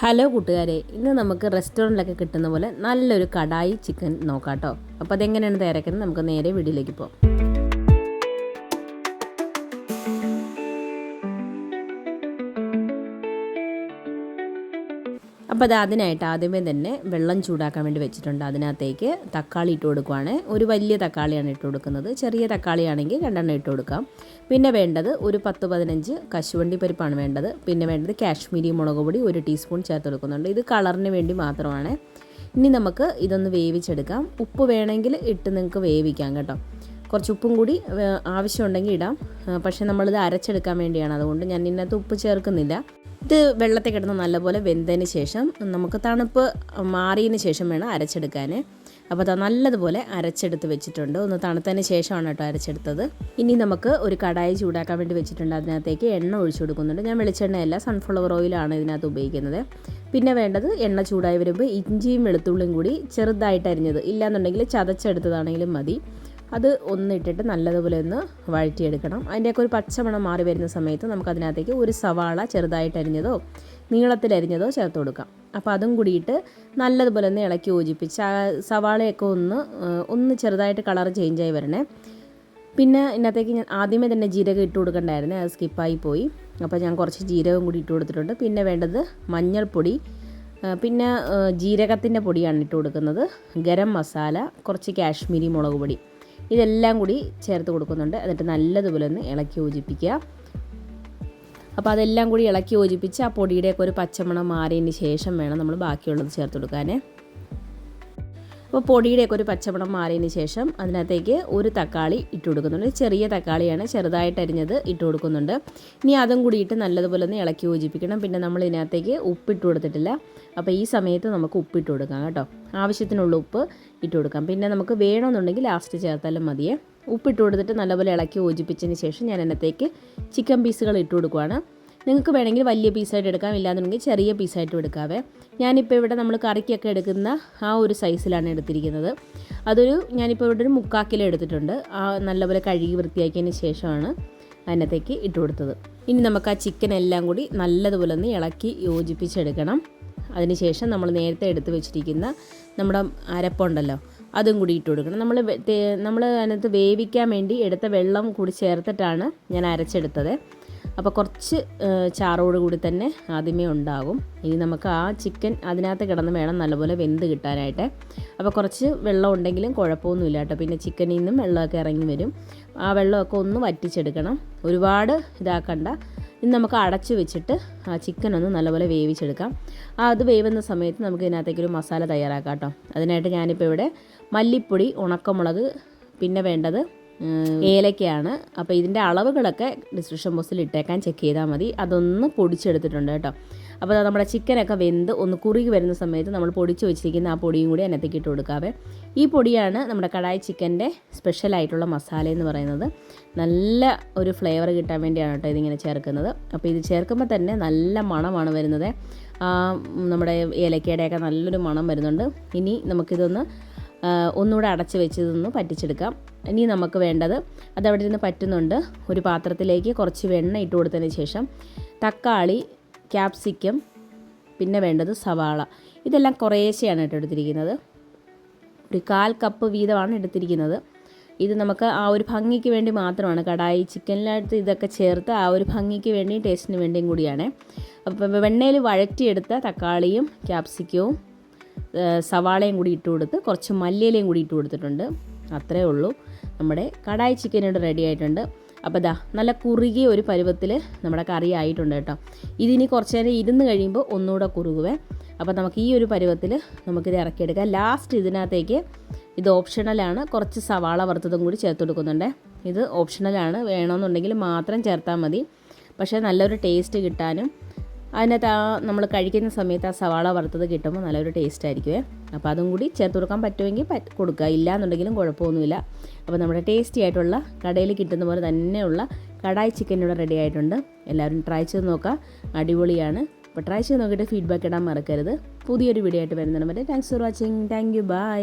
Hello കൂട്ടുകാരെ ഇന്ന് നമുക്ക് റെസ്റ്റോറന്റിലൊക്കെ കിട്ടുന്ന പോലെ നല്ലൊരു കടായി ചിക്കൻ നോക്കാം കേട്ടോ. അപ്പോൾ അതെങ്ങനെയാണ് തയ്യാറാക്കുന്നത് നമുക്ക് നേരെ വീട്ടിലേക്ക് പോകാം. അപ്പോൾ അത് അതിനായിട്ട് ആദ്യമേ തന്നെ വെള്ളം ചൂടാക്കാൻ വേണ്ടി വെച്ചിട്ടുണ്ട്. അതിനകത്തേക്ക് തക്കാളി ഇട്ട് കൊടുക്കുവാണ്. ഒരു വലിയ തക്കാളിയാണ് ഇട്ട് കൊടുക്കുന്നത്. ചെറിയ തക്കാളിയാണെങ്കിൽ രണ്ടെണ്ണം ഇട്ട് കൊടുക്കാം. പിന്നെ വേണ്ടത് ഒരു പത്ത് പതിനഞ്ച് കശുവണ്ടി പരിപ്പാണ് വേണ്ടത്. പിന്നെ വേണ്ടത് കാശ്മീരി മുളക് പൊടി ഒരു ടീസ്പൂൺ ചേർത്ത് കൊടുക്കുന്നുണ്ട്. ഇത് കളറിന് വേണ്ടി മാത്രമാണ്. ഇനി നമുക്ക് ഇതൊന്ന് വേവിച്ചെടുക്കാം. ഉപ്പ് വേണമെങ്കിൽ ഇട്ട് നിങ്ങൾക്ക് വേവിക്കാം കേട്ടോ. കുറച്ച് ഉപ്പും കൂടി ആവശ്യമുണ്ടെങ്കിൽ ഇടാം. പക്ഷേ നമ്മളിത് അരച്ചെടുക്കാൻ വേണ്ടിയാണ്. അതുകൊണ്ട് ഞാൻ ഇതിനകത്ത് ഉപ്പ് ചേർക്കുന്നില്ല. ഇത് വെള്ളത്തിൽ കിടന്ന് നല്ലപോലെ വെന്തതിന് ശേഷം നമുക്ക് തണുപ്പ് മാറിയതിന് ശേഷം വേണം അരച്ചെടുക്കാൻ. അപ്പോൾ അത് നല്ലതുപോലെ അരച്ചെടുത്ത് വെച്ചിട്ടുണ്ട്. ഒന്ന് തണുത്തതിന് ശേഷമാണ് കേട്ടോ അരച്ചെടുത്തത്. ഇനി നമുക്ക് ഒരു കടായി ചൂടാക്കാൻ വേണ്ടി വെച്ചിട്ടുണ്ട്. അതിനകത്തേക്ക് എണ്ണ ഒഴിച്ചു കൊടുക്കുന്നുണ്ട്. ഞാൻ വെളിച്ചെണ്ണയല്ല സൺഫ്ലവർ ഓയിലാണ് ഇതിനകത്ത് ഉപയോഗിക്കുന്നത്. പിന്നെ വേണ്ടത് എണ്ണ ചൂടായി വരുമ്പോൾ ഇഞ്ചിയും വെളുത്തുള്ളിയും കൂടി ചെറുതായിട്ട് അരിഞ്ഞത്. ഇല്ലാന്നുണ്ടെങ്കിൽ ചതച്ചെടുത്തതാണെങ്കിലും മതി. അത് ഒന്നിട്ടിട്ട് നല്ലതുപോലെ ഒന്ന് വഴറ്റിയെടുക്കണം. അതിന്റെയൊക്കെ ഒരു പച്ചമണം മാറി വരുന്ന സമയത്ത് നമുക്കതിനകത്തേക്ക് ഒരു സവാള ചെറുതായിട്ട് അരിഞ്ഞതോ നീളത്തിൽ അരിഞ്ഞതോ ചേർത്ത് കൊടുക്കാം. അപ്പോൾ അതും കൂടിയിട്ട് നല്ലതുപോലെ ഒന്ന് ഇളക്കി യോജിപ്പിച്ച് സവാളയൊക്കെ ഒന്ന് ഒന്ന് ചെറുതായിട്ട് കളർ ചേഞ്ചായി വരണേ. പിന്നെ ഇതിനകത്തേക്ക് ഞാൻ ആദ്യമേ തന്നെ ജീരകം ഇട്ട് കൊടുക്കണ്ടായിരുന്നു അത് സ്കിപ്പായി പോയി. അപ്പോൾ ഞാൻ കുറച്ച് ജീരകം കൂടി ഇട്ട് കൊടുത്തിട്ടുണ്ട്. പിന്നെ വേണ്ടത് മഞ്ഞൾപ്പൊടി പിന്നെ ജീരകത്തിന്റെ പൊടിയാണ് ഇട്ട് കൊടുക്കുന്നത്. ഗരം മസാല കുറച്ച് കാശ്മീരി മുളക് പൊടി. ഇതെല്ലാം കൂടി ചേർത്ത് കൊടുക്കുന്നുണ്ട്. എന്നിട്ട് നല്ലതുപോലെ ഒന്ന് ഇളക്കി യോജിപ്പിക്കുക. അപ്പോൾ അതെല്ലാം കൂടി ഇളക്കി യോജിപ്പിച്ച് ആ പൊടിയുടെയൊക്കെ ഒരു പച്ചമണം മാറിയതിന് ശേഷം വേണം നമ്മൾ ബാക്കിയുള്ളത് ചേർത്ത് കൊടുക്കാൻ അപ്പോൾ പൊടിയുടെയൊക്കെ ഒരു പച്ചമണം മാറിയതിന് ശേഷം അതിനകത്തേക്ക് ഒരു തക്കാളി ഇട്ട് കൊടുക്കുന്നുണ്ട്. ചെറിയ തക്കാളിയാണ് ചെറുതായിട്ട് അരിഞ്ഞത് ഇട്ട് കൊടുക്കുന്നുണ്ട്. ഇനി അതും കൂടിയിട്ട് നല്ലതുപോലെ ഒന്ന് ഇളക്കി യോജിപ്പിക്കണം. പിന്നെ നമ്മൾ ഇതിനകത്തേക്ക് ഉപ്പിട്ട് കൊടുത്തിട്ടില്ല. അപ്പോൾ ഈ സമയത്ത് നമുക്ക് ഉപ്പിട്ട് കൊടുക്കാം കേട്ടോ. ആവശ്യത്തിനുള്ള ഉപ്പ് ഇട്ട് കൊടുക്കാം. പിന്നെ നമുക്ക് വേണമെന്നുണ്ടെങ്കിൽ ലാസ്റ്റ് ചേർത്താലും മതിയേ. ഉപ്പിട്ട് കൊടുത്തിട്ട് നല്ലപോലെ ഇളക്കി യോജിപ്പിച്ചതിന് ശേഷം ഞാൻ അതിനകത്തേക്ക് ചിക്കൻ പീസുകൾ ഇട്ട് കൊടുക്കുവാണ്. നിങ്ങൾക്ക് വേണമെങ്കിൽ വലിയ പീസായിട്ട് എടുക്കാം. ഇല്ലാന്നുണ്ടെങ്കിൽ ചെറിയ പീസായിട്ട് എടുക്കാവേ. ഞാനിപ്പോൾ ഇവിടെ നമ്മൾ കറിക്കൊക്കെ എടുക്കുന്ന ആ ഒരു സൈസിലാണ് എടുത്തിരിക്കുന്നത്. അതൊരു ഞാനിപ്പോൾ ഇവിടെ ഒരു മുക്കാക്കിലോ എടുത്തിട്ടുണ്ട്. ആ നല്ലപോലെ കഴുകി വൃത്തിയാക്കിയതിന് ശേഷമാണ് അതിനകത്തേക്ക് ഇട്ട് കൊടുത്തത്. ഇനി നമുക്ക് ആ ചിക്കൻ എല്ലാം കൂടി നല്ലതുപോലെ ഒന്ന് ഇളക്കി യോജിപ്പിച്ചെടുക്കണം. അതിനുശേഷം നമ്മൾ നേരത്തെ എടുത്ത് വെച്ചിരിക്കുന്ന നമ്മുടെ അരപ്പുണ്ടല്ലോ അതും കൂടി ഇട്ട് കൊടുക്കണം. നമ്മൾ നമ്മൾ അതിനകത്ത് വേവിക്കാൻ വേണ്ടി എടുത്ത വെള്ളം കൂടി ചേർത്തിട്ടാണ് ഞാൻ അരച്ചെടുത്തത്. അപ്പോൾ കുറച്ച് ചാറോട് കൂടി തന്നെ ആദ്യമേ ഉണ്ടാകും. ഇനി നമുക്ക് ആ ചിക്കൻ അതിനകത്ത് കിടന്ന് വേണം നല്ലപോലെ വെന്ത് കിട്ടാനായിട്ട്. അപ്പോൾ കുറച്ച് വെള്ളം ഉണ്ടെങ്കിലും കുഴപ്പമൊന്നുമില്ല കേട്ടോ. പിന്നെ ചിക്കനിൽ നിന്നും വെള്ളമൊക്കെ ഇറങ്ങി വരും. ആ വെള്ളമൊക്കെ ഒന്ന് വറ്റിച്ചെടുക്കണം. ഒരുപാട് ഇതാക്കണ്ട. ഇനി നമുക്ക് അടച്ചു വെച്ചിട്ട് ആ ചിക്കൻ ഒന്ന് നല്ലപോലെ വേവിച്ചെടുക്കാം. ആ അത് വേവുന്ന സമയത്ത് നമുക്ക് ഇതിനകത്തേക്ക് ഒരു മസാല തയ്യാറാക്കാം കേട്ടോ. അതിനായിട്ട് ഞാനിപ്പോൾ ഇവിടെ മല്ലിപ്പൊടി ഉണക്കമുളക് പിന്നെ വേണ്ടത് ഏലക്കയാണ്. അപ്പോൾ ഇതിന്റെ അളവുകളൊക്കെ ഡിസ്ക്രിപ്ഷൻ ബോക്സിൽ ഇട്ടേക്കാൻ ചെക്ക് ചെയ്താൽ മതി. അതൊന്ന് പൊടിച്ചെടുത്തിട്ടുണ്ട് കേട്ടോ. അപ്പോൾ നമ്മുടെ ചിക്കനൊക്കെ വെന്ത് ഒന്ന് കുറുകി വരുന്ന സമയത്ത് നമ്മൾ പൊടിച്ച് വെച്ചിരിക്കുന്ന ആ പൊടിയും കൂടി അതിനകത്തേക്ക് ഇട്ട് കൊടുക്കാവേ. ഈ പൊടിയാണ് നമ്മുടെ കടായി ചിക്കന്റെ സ്പെഷ്യലായിട്ടുള്ള മസാല എന്ന് പറയുന്നത്. നല്ല ഒരു ഫ്ലേവർ കിട്ടാൻ വേണ്ടിയാണ് കേട്ടോ ഇതിങ്ങനെ ചേർക്കുന്നത്. അപ്പോൾ ഇത് ചേർക്കുമ്പോൾ തന്നെ നല്ല മണമാണ് വരുന്നത്. നമ്മുടെ ഏലക്കയുടെയൊക്കെ നല്ലൊരു മണം വരുന്നുണ്ട്. ഇനി നമുക്കിതൊന്ന് ഒന്നുകൂടെ അടച്ച് വെച്ചതൊന്ന് പറ്റിച്ചെടുക്കാം. ഇനി നമുക്ക് വേണ്ടത് അതവിടെ നിന്ന് പറ്റുന്നുണ്ട്. ഒരു പാത്രത്തിലേക്ക് കുറച്ച് വെണ്ണ ഇട്ട് കൊടുത്തതിന് ശേഷം തക്കാളി ക്യാപ്സിക്കം പിന്നെ വേണ്ടത് സവാള. ഇതെല്ലാം കുറേശ്ശെയാണ് കേട്ടോ എടുത്തിരിക്കുന്നത്. ഒരു കാൽ കപ്പ് വീതമാണ് എടുത്തിരിക്കുന്നത്. ഇത് നമുക്ക് ആ ഒരു ഭംഗിക്ക് വേണ്ടി മാത്രമാണ്. കടായി ചിക്കനിലടുത്ത് ഇതൊക്കെ ചേർത്ത് ആ ഒരു ഭംഗിക്ക് വേണ്ടി ടേസ്റ്റിന് വേണ്ടിയും കൂടിയാണ്. അപ്പോൾ വെണ്ണയിൽ വഴറ്റിയെടുത്ത തക്കാളിയും ക്യാപ്സിക്കവും സവാളയും കൂടി ഇട്ട് കൊടുത്ത് കുറച്ച് മല്ലിയിലയും കൂടി ഇട്ട് കൊടുത്തിട്ടുണ്ട്. അത്രേ ഉള്ളൂ. നമ്മുടെ കടായി ചിക്കൻ ഇവിടെ റെഡി ആയിട്ടുണ്ട്. അപ്പോൾ ദാ നല്ല കുറുകിയ ഒരു പരുവത്തിൽ നമ്മുടെ കറി ആയിട്ടുണ്ട് കേട്ടോ. ഇതിനി കുറച്ച് നേരം ഇരുന്ന് കഴിയുമ്പോൾ ഒന്നുകൂടെ കുറുകുവേ. അപ്പോൾ നമുക്ക് ഈ ഒരു പരുവത്തിൽ നമുക്കിത് ഇറക്കിയെടുക്കാം. ലാസ്റ്റ് ഇതിനകത്തേക്ക് ഇത് ഓപ്ഷണലാണ് കുറച്ച് സവാള വറുത്തതും കൂടി ചേർത്ത് കൊടുക്കുന്നുണ്ട്. ഇത് ഓപ്ഷണലാണ് വേണമെന്നുണ്ടെങ്കിൽ മാത്രം ചേർത്താൽ മതി. പക്ഷേ നല്ലൊരു ടേസ്റ്റ് കിട്ടാനും അതിനകത്ത് ആ നമ്മൾ കഴിക്കുന്ന സമയത്ത് ആ സവാള വറുത്തത് കിട്ടുമ്പോൾ നല്ലൊരു ടേസ്റ്റ് ആയിരിക്കുമേ അപ്പോൾ അതും കൂടി ചേർത്ത് കൊടുക്കാൻ പറ്റുമെങ്കിൽ പറ്റ് കൊടുക്കുക. ഇല്ല എന്നുണ്ടെങ്കിലും കുഴപ്പമൊന്നുമില്ല. അപ്പോൾ നമ്മുടെ ടേസ്റ്റി ആയിട്ടുള്ള കടയിൽ കിട്ടുന്ന പോലെ തന്നെയുള്ള കടായി ചിക്കൻ ഇവിടെ റെഡി ആയിട്ടുണ്ട്. എല്ലാവരും ട്രൈ ചെയ്ത് നോക്കുക. അടിപൊളിയാണ്. അപ്പോൾ ട്രൈ ചെയ്ത് നോക്കിയിട്ട് ഫീഡ്ബാക്ക് ഇടാൻ മറക്കരുത്. പുതിയൊരു വീഡിയോ ആയിട്ട് വരുന്നതിന് വരെ thanks for watching thank you bye